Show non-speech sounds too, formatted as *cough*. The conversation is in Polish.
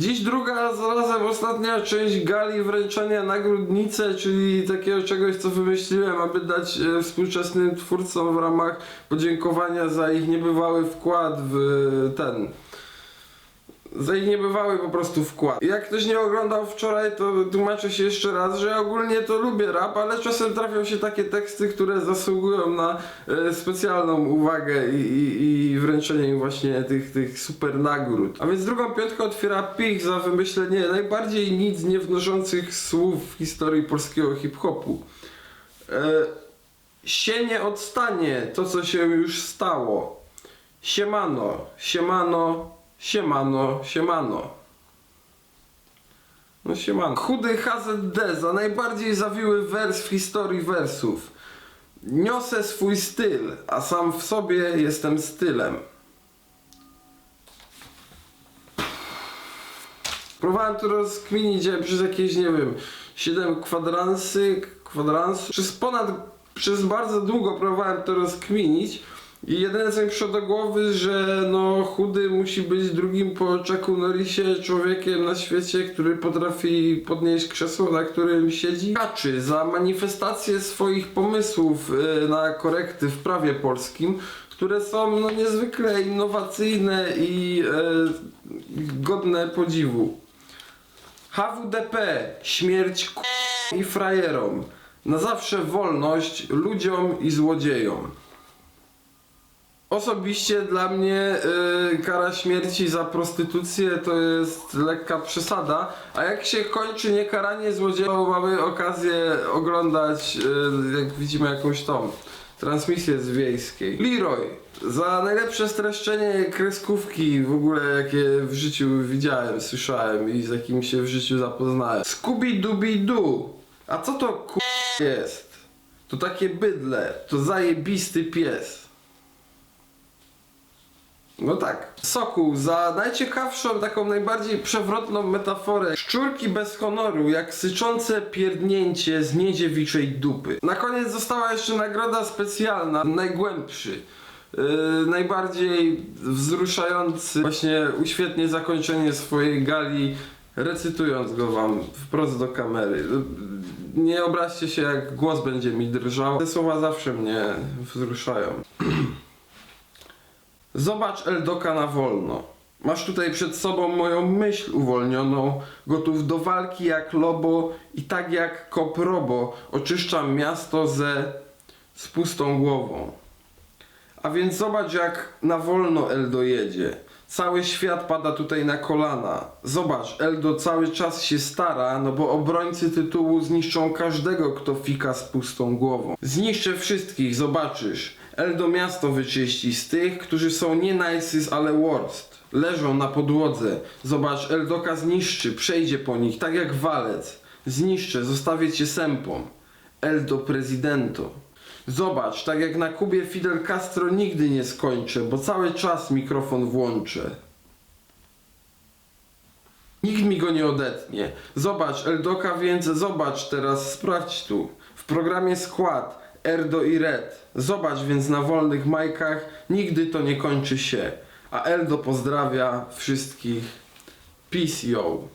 Dziś druga zarazem ostatnia część gali wręczenia nagródnice, czyli takiego czegoś, co wymyśliłem, aby dać e, współczesnym twórcom w ramach podziękowania za ich niebywały wkład w e, ten. Za ich niebywały po prostu wkład. Jak ktoś nie oglądał wczoraj, to tłumaczę się jeszcze raz, że ogólnie to lubię rap, ale czasem trafią się takie teksty, które zasługują na e, specjalną uwagę i, i, i wręczenie im właśnie tych, tych super nagród. A więc drugą piątkę otwiera Pich za wymyślenie najbardziej nic nie wnoszących słów w historii polskiego hip-hopu. E, się nie odstanie to, co się już stało. Siemano, siemano, siemano, siemano. No siemano. Chudy HZD za najbardziej zawiły wers w historii wersów. Niosę swój styl, a sam w sobie jestem stylem. Próbowałem to rozkminić przez jakieś, nie wiem, 7 kwadransy, kwadransów. Przez ponad, przez bardzo długo próbowałem to rozkminić. I jedyne co mi przyszło do głowy, że no chudy musi być drugim po Chucku Norrisie człowiekiem na świecie, który potrafi podnieść krzesło, na którym siedzi. Kaczy za manifestację swoich pomysłów y, na korekty w prawie polskim, które są no niezwykle innowacyjne i y, godne podziwu. HWDP, śmierć k- i frajerom. Na zawsze wolność ludziom i złodziejom. Osobiście dla mnie y, kara śmierci za prostytucję to jest lekka przesada, a jak się kończy niekaranie złodziejów, mamy okazję oglądać, y, jak widzimy jakąś tą transmisję z wiejskiej. Leroy, za najlepsze streszczenie kreskówki w ogóle jakie w życiu widziałem, słyszałem i z jakim się w życiu zapoznałem. Scooby-Dooby-Doo, a co to ku... jest? To takie bydle, to zajebisty pies. No tak. Sokół za najciekawszą, taką najbardziej przewrotną metaforę. Szczurki bez honoru, jak syczące pierdnięcie z niedziewiczej dupy. Na koniec została jeszcze nagroda specjalna, najgłębszy. Yy, najbardziej wzruszający, właśnie uświetnie zakończenie swojej gali, recytując go wam wprost do kamery. Nie obraźcie się, jak głos będzie mi drżał. Te słowa zawsze mnie wzruszają. *clears throat* Zobacz Eldoka na wolno. Masz tutaj przed sobą moją myśl uwolnioną, gotów do walki jak lobo i tak jak koprobo oczyszczam miasto ze z pustą głową. A więc zobacz jak na wolno Eldo jedzie. Cały świat pada tutaj na kolana. Zobacz, Eldo cały czas się stara, no bo obrońcy tytułu zniszczą każdego, kto fika z pustą głową. Zniszczę wszystkich, zobaczysz. Eldo miasto wyczyści z tych, którzy są nie nices, ale worst. Leżą na podłodze. Zobacz, Eldoka zniszczy, przejdzie po nich, tak jak walec. Zniszczę, zostawię cię sępą. Eldo prezydento. Zobacz, tak jak na Kubie Fidel Castro nigdy nie skończę, bo cały czas mikrofon włączę. Nikt mi go nie odetnie. Zobacz, Eldoka więc zobacz teraz, sprawdź tu. W programie skład, Erdo i Red. Zobacz więc na wolnych majkach, nigdy to nie kończy się. A Eldo pozdrawia wszystkich. Peace yo.